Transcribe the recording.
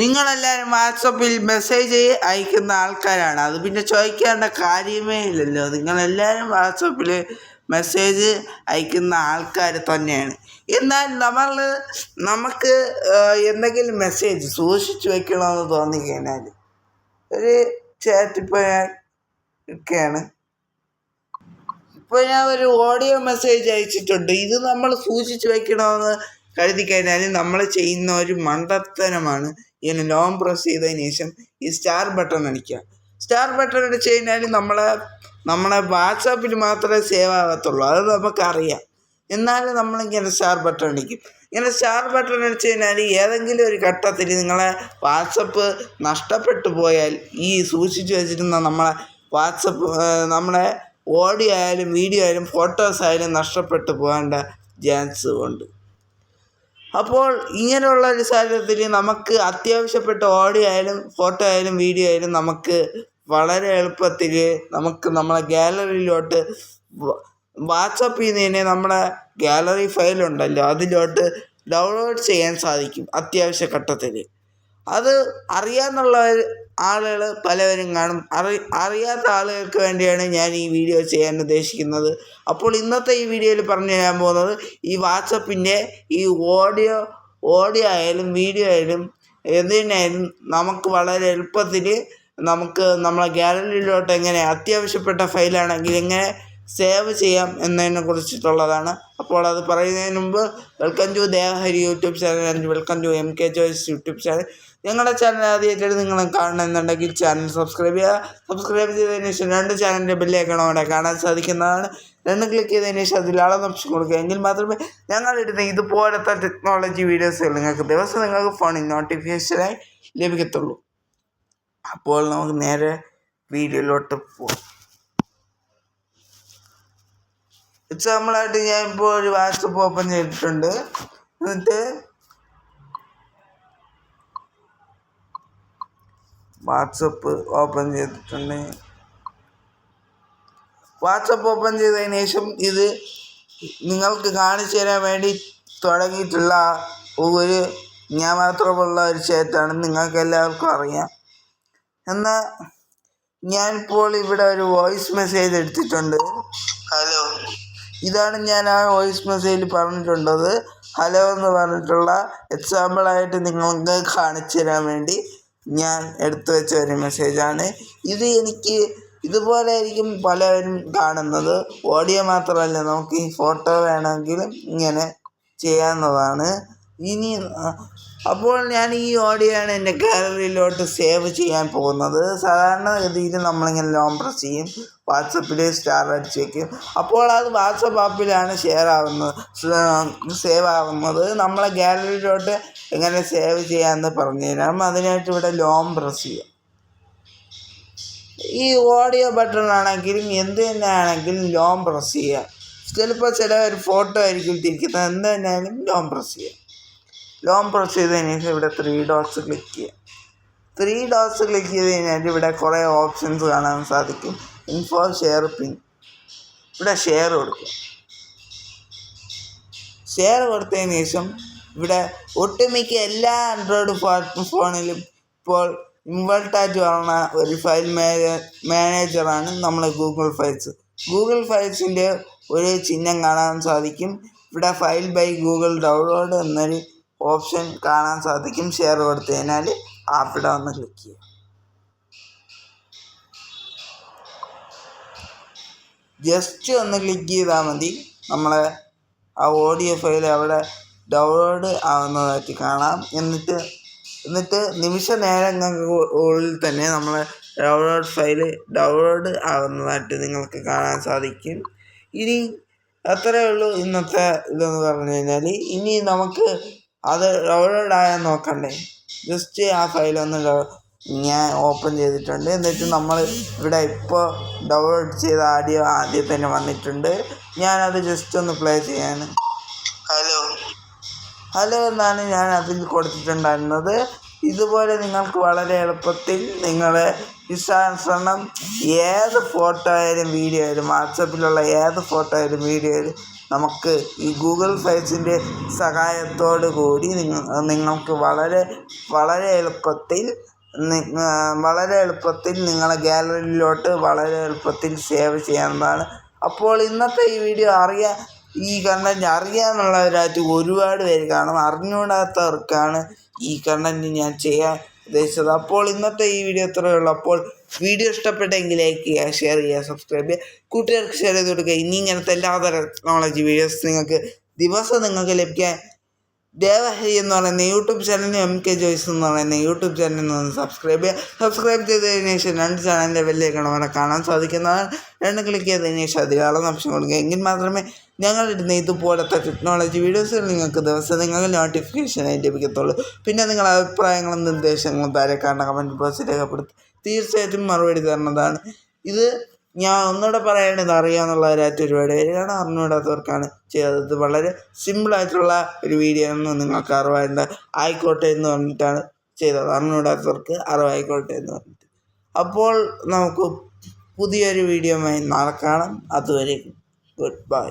നിങ്ങളെല്ലാവരും വാട്സപ്പിൽ മെസ്സേജ് അയക്കുന്ന ആൾക്കാരാണ്. അത് പിന്നെ ചോദിക്കേണ്ട കാര്യമേ ഇല്ലല്ലോ. നിങ്ങളെല്ലാവരും വാട്സപ്പിൽ മെസ്സേജ് അയക്കുന്ന ആൾക്കാർ തന്നെയാണ്. എന്നാൽ നമ്മൾ നമുക്ക് എന്തെങ്കിലും മെസ്സേജ് സൂക്ഷിച്ചു വെക്കണമെന്ന് തോന്നിക്കഴിഞ്ഞാൽ ഒരു ചാറ്റ് ഇപ്പോൾ ഞാൻ ഒക്കെയാണ്. ഇപ്പോൾ ഞാൻ ഒരു ഓഡിയോ മെസ്സേജ് അയച്ചിട്ടുണ്ട്. ഇത് നമ്മൾ സൂക്ഷിച്ചു വെക്കണമെന്ന് കരുതി കഴിഞ്ഞാൽ നമ്മൾ ചെയ്യുന്ന ഒരു മണ്ടത്തനമാണ് ഇങ്ങനെ ലോങ് പ്രസ് ചെയ്തതിന് ശേഷം ഈ സ്റ്റാർ ബട്ടൺ അടിക്കുക. സ്റ്റാർ ബട്ടൺ അടിച്ച് കഴിഞ്ഞാൽ നമ്മളെ നമ്മളെ വാട്സാപ്പിൽ മാത്രമേ സേവ് ആകത്തുള്ളൂ അത് നമുക്കറിയാം. എന്നാലും നമ്മളിങ്ങനെ സ്റ്റാർ ബട്ടൺ അടിക്കും. ഇങ്ങനെ സ്റ്റാർ ബട്ടൺ അടിച്ച് കഴിഞ്ഞാൽ ഏതെങ്കിലും ഒരു ഘട്ടത്തിൽ നിങ്ങളെ വാട്സപ്പ് നഷ്ടപ്പെട്ടു പോയാൽ ഈ സൂക്ഷിച്ചു വെച്ചിരുന്ന നമ്മളെ വാട്സപ്പ് നമ്മളെ ഓഡിയോ ആയാലും വീഡിയോ ആയാലും ഫോട്ടോസ് ആയാലും നഷ്ടപ്പെട്ടു പോകേണ്ട ചാൻസ് ഉണ്ട്. അപ്പോൾ ഇങ്ങനെയുള്ള ഒരു സാഹചര്യത്തിൽ നമുക്ക് അത്യാവശ്യപ്പെട്ട ഓഡിയോ ആയാലും ഫോട്ടോ ആയാലും വീഡിയോ ആയാലും നമുക്ക് വളരെ എളുപ്പത്തിൽ നമുക്ക് നമ്മളെ ഗാലറിയിലോട്ട് വാട്സപ്പിൽ നിന്ന് തന്നെ നമ്മുടെ ഗാലറി ഫയലുണ്ടല്ലോ അതിലോട്ട് ഡൗൺലോഡ് ചെയ്യാൻ സാധിക്കും അത്യാവശ്യ ഘട്ടത്തിൽ. അത് അറിയാമെന്നുള്ള ആളുകൾ പലവരും കാണും. അറി അറിയാത്ത ആളുകൾക്ക് വേണ്ടിയാണ് ഞാൻ ഈ വീഡിയോ ചെയ്യാൻ ഉദ്ദേശിക്കുന്നത്. അപ്പോൾ ഇന്നത്തെ ഈ വീഡിയോയിൽ പറഞ്ഞു തരാൻ പോകുന്നത് ഈ വാട്സപ്പിന്റെ ഈ ഓഡിയോ ഓഡിയോ ആയാലും വീഡിയോ ആയാലും എന്തിനായാലും നമുക്ക് വളരെ എളുപ്പത്തിൽ നമുക്ക് നമ്മളെ ഗാലറിയിലോട്ട് എങ്ങനെ അത്യാവശ്യപ്പെട്ട ഫയലാണെങ്കിൽ എങ്ങനെ സേവ് ചെയ്യാം എന്നതിനെ കുറിച്ചിട്ടുള്ളതാണ്. അപ്പോൾ അത് പറയുന്നതിന് മുമ്പ് welcome to Devahari YouTube channel and welcome to M K Joyce YouTube channel. ഞങ്ങളുടെ ചാനൽ ആദ്യമായിട്ട് നിങ്ങൾ കാണണമെന്നുണ്ടെങ്കിൽ ചാനൽ സബ്സ്ക്രൈബ് ചെയ്യുക. സബ്സ്ക്രൈബ് ചെയ്തതിന് ശേഷം രണ്ട് ചാനലിന്റെ ബെല്ലേക്കണം അവിടെ കാണാൻ സാധിക്കുന്നതാണ്. രണ്ട് ക്ലിക്ക് ചെയ്തതിന് ശേഷം ആളെന്ന് ഓപ്ഷൻ കൊടുക്കുക. എങ്കിൽ മാത്രമേ ഞങ്ങളിടുന്ന ഇതുപോലത്തെ ടെക്നോളജി വീഡിയോസുകൾ നിങ്ങൾക്ക് ദിവസം നിങ്ങൾക്ക് ഫോണിൽ നോട്ടിഫിക്കേഷനായി ലഭിക്കത്തുള്ളൂ. അപ്പോൾ നമുക്ക് നേരെ വീഡിയോയിലോട്ട് പോകാം എക്സാമ്പിളായിട്ട് ഞാൻ ഇപ്പോൾ ഒരു വാട്സപ്പ് ഓപ്പൺ ചെയ്തിട്ടുണ്ട്. എന്നിട്ട് വാട്സപ്പ് ഓപ്പൺ ചെയ്തിട്ടുണ്ട്. വാട്സപ്പ് ഓപ്പൺ ചെയ്തതിന് ശേഷം ഇത് നിങ്ങൾക്ക് കാണിച്ചു തരാൻ വേണ്ടി തുടങ്ങിയിട്ടുള്ള ഒരു ഞാൻ മാത്രമുള്ള ഒരു ചാറ്റാണ് നിങ്ങൾക്ക് എല്ലാവർക്കും അറിയാം. എന്നാൽ ഞാനിപ്പോൾ ഇവിടെ ഒരു വോയിസ് മെസ്സേജ് എടുത്തിട്ടുണ്ട്. ഹലോ ഇതാണ് ഞാൻ ആ വോയിസ് മെസ്സേജിൽ പറഞ്ഞിട്ടുള്ളത്. ഹലോ എന്ന് പറഞ്ഞിട്ടുള്ള എക്സാമ്പിളായിട്ട് നിങ്ങൾക്ക് കാണിച്ചു തരാൻ വേണ്ടി ഞാൻ എടുത്തു വെച്ച ഒരു മെസ്സേജാണ് ഇത് എനിക്ക് ഇതുപോലെ ആയിരിക്കും പലരും കാണുന്നത്. ഓഡിയോ മാത്രമല്ല നമുക്ക് ഈ ഫോട്ടോ വേണമെങ്കിലും ഇങ്ങനെ ചെയ്യാവുന്നതാണ്. ഇനി അപ്പോൾ ഞാൻ ഈ ഓഡിയോ ആണ് എന്റെ ഗാലറിയിലോട്ട് സേവ് ചെയ്യാൻ പോകുന്നത്. സാധാരണ ഗതിയിൽ നമ്മളിങ്ങനെ ലോങ് പ്രസ് ചെയ്യും വാട്സപ്പിൽ സ്റ്റാർ അടിച്ച് വയ്ക്കും അപ്പോൾ അത് വാട്സപ്പ് ആപ്പിലാണ് ഷെയർ ആവുന്നത് സേവ് ആവുന്നത്. നമ്മളെ ഗാലറിയിലോട്ട് എങ്ങനെ സേവ് ചെയ്യാമെന്ന് പറഞ്ഞു തരാം. അതിനായിട്ട് ഇവിടെ ലോങ് പ്രസ് ചെയ്യാം. ഈ ഓഡിയോ ബട്ടൺ ആണെങ്കിലും എന്ത് തന്നെ ആണെങ്കിലും ലോങ് പ്രസ് ചെയ്യാം. ചിലപ്പോൾ ചില ഒരു ഫോട്ടോ ആയിരിക്കും തിരിക്കുന്നത് എന്ത് തന്നെയായാലും ലോങ് പ്രസ് ചെയ്യുക ലോങ് പ്രസ് ചെയ്തതിന് ശേഷം ഇവിടെ ത്രീ ഡോട്ട്സ് ക്ലിക്ക് ചെയ്യാം. ത്രീ ഡോട്ട്സ് ക്ലിക്ക് ചെയ്ത് കഴിഞ്ഞാൽ ഇവിടെ കുറേ ഓപ്ഷൻസ് കാണാൻ സാധിക്കും. ഇൻഫോ ഷെയർ പിൻ ഇവിടെ ഷെയർ കൊടുക്കുക ഷെയർ കൊടുത്തതിന് ശേഷം ഇവിടെ ഒട്ടുമിക്ക എല്ലാ ആൻഡ്രോയിഡ് ഫോണിലും ഇപ്പോൾ ഇൻവെർട്ടാറ്റ് പറഞ്ഞ ഒരു ഫയൽ മാനേജറാണ് നമ്മൾ ഗൂഗിൾ ഫയൽസ് ഗൂഗിൾ ഫയൽസിന്റെ ഒരു ചിഹ്നം കാണാൻ സാധിക്കും. ഇവിടെ ഫയൽ ബൈ ഗൂഗിൾ ഡൗൺലോഡ് എന്നൊരു ഓപ്ഷൻ കാണാൻ സാധിക്കും. ഷെയർ കൊടുത്തു കഴിഞ്ഞാൽ ആപ്പിടെ ഒന്ന് ക്ലിക്ക് ചെയ്യുക ജസ്റ്റ് ഒന്ന് ക്ലിക്ക് ചെയ്താൽ മതി. നമ്മളെ ആ ഓഡിയോ ഫയൽ അവിടെ ഡൗൺലോഡ് ആവുന്നതായിട്ട് കാണാം. എന്നിട്ട് എന്നിട്ട് നിമിഷ നേരങ്ങൾക്കുള്ളിൽ തന്നെ നമ്മളെ ഡൗൺലോഡ് ഫയൽ ഡൗൺലോഡ് ആവുന്നതായിട്ട് നിങ്ങൾക്ക് കാണാൻ സാധിക്കും. ഇനി അത്രയേ ഉള്ളൂ ഇന്നത്തെ ഇതെന്ന് പറഞ്ഞു കഴിഞ്ഞാൽ ഇനി നമുക്ക് അത് ഡൗൺലോഡ് ആയാൽ നോക്കണ്ടേ. ജസ്റ്റ് ആ ഫയലൊന്ന് ഞാൻ ഓപ്പൺ ചെയ്തിട്ടുണ്ട്. എന്നിട്ട് നമ്മൾ ഇവിടെ ഇപ്പോൾ ഡൗൺലോഡ് ചെയ്ത ആഡിയോ ആദ്യം തന്നെ വന്നിട്ടുണ്ട്. ഞാനത് ജസ്റ്റ് ഒന്ന് പ്ലേ ചെയ്യാണ് ഹലോ ഹലോ എന്നാണ് ഞാൻ അതിൽ കൊടുത്തിട്ടുണ്ടായിരുന്നത്. ഇതുപോലെ നിങ്ങൾക്ക് വളരെ എളുപ്പത്തിൽ നിങ്ങളെ ഇഷ്ടാനുസരണം ഏത് ഫോട്ടോ ആയാലും വീഡിയോ ആയാലും വാട്സപ്പിലുള്ള ഏത് ഫോട്ടോ ആയാലും വീഡിയോ ആയാലും നമുക്ക് ഈ ഗൂഗിൾ ഫയൽസിന്റെ സഹായത്തോടു കൂടി നിങ്ങൾ നിങ്ങൾക്ക് വളരെ വളരെ എളുപ്പത്തിൽ വളരെ എളുപ്പത്തിൽ നിങ്ങളെ ഗാലറിയിലോട്ട് വളരെ എളുപ്പത്തിൽ സേവ് ചെയ്യാവുന്നതാണ്. അപ്പോൾ ഇന്നത്തെ ഈ വീഡിയോ അറിയാൻ ഈ കണ്ടന്റ് അറിയാമെന്നുള്ളവരായിട്ട് ഒരുപാട് പേര് കാണും. അറിഞ്ഞുകൂടാത്തവർക്കാണ് ഈ കണ്ടന്റ് ഞാൻ ചെയ്യാൻ ഉദ്ദേശിച്ചത്. അപ്പോൾ ഇന്നത്തെ ഈ വീഡിയോ ഇത്രയേ ഉള്ളൂ. അപ്പോൾ വീഡിയോ ഇഷ്ടപ്പെട്ടെങ്കിൽ ലൈക്ക് ചെയ്യുക ഷെയർ ചെയ്യുക സബ്സ്ക്രൈബ് ചെയ്യുക കൂട്ടുകാർക്ക് ഷെയർ ചെയ്ത് കൊടുക്കുക. ഇനി ഇങ്ങനത്തെ എല്ലാതരം ടെക്നോളജി വീഡിയോസ് നിങ്ങൾക്ക് ദിവസം നിങ്ങൾക്ക് ലഭിക്കാൻ ദേവഹരി എന്ന് പറയുന്ന യൂട്യൂബ് ചാനലിന് എം കെ ജോയ്സ് എന്ന് പറയുന്ന യൂട്യൂബ് ചാനലിൽ ഒന്ന് സബ്സ്ക്രൈബ് ചെയ്യുക. സബ്സ്ക്രൈബ് ചെയ്തതിന് ശേഷം രണ്ട് ചാനലിന്റെ വലിയ അവിടെ കാണാൻ സാധിക്കുന്നതാണ്. രണ്ട് ക്ലിക്ക് ചെയ്തതിന് ശേഷം അധികാളം ഓപ്ഷൻ കൊടുക്കുക. എങ്കിൽ മാത്രമേ ഞങ്ങളിടുന്ന ഇതുപോലത്തെ ടെക്നോളജി വീഡിയോസുകൾ നിങ്ങൾക്ക് ദിവസം നിങ്ങൾക്ക് നോട്ടിഫിക്കേഷനായി ലഭിക്കത്തുള്ളൂ. പിന്നെ നിങ്ങളുടെ അഭിപ്രായങ്ങളും നിർദ്ദേശങ്ങളും കാണുന്ന കമന്റ് ബോക്സിൽ രേഖപ്പെടുത്തി. തീർച്ചയായിട്ടും മറുപടി തരുന്നതാണ്. ഇത് ഞാൻ ഒന്നുകൂടെ പറയേണ്ടത് അറിയാമെന്നുള്ളവരായിട്ട് ഒരുപാട് പേര് കാണാൻ അറിഞ്ഞുകൂടാത്തവർക്കാണ് ചെയ്തത്. വളരെ സിമ്പിളായിട്ടുള്ള ഒരു വീഡിയോ എന്ന് നിങ്ങൾക്ക് അറിവായിട്ട് ആയിക്കോട്ടെ എന്ന് പറഞ്ഞിട്ടാണ് ചെയ്തത്. അറിഞ്ഞുകൂടാത്തവർക്ക് അറിവായിക്കോട്ടെ എന്ന് പറഞ്ഞിട്ട്. അപ്പോൾ നമുക്ക് പുതിയൊരു വീഡിയോയുമായി നാളെ കാണാം. അതുവരെ ഗുഡ് ബൈ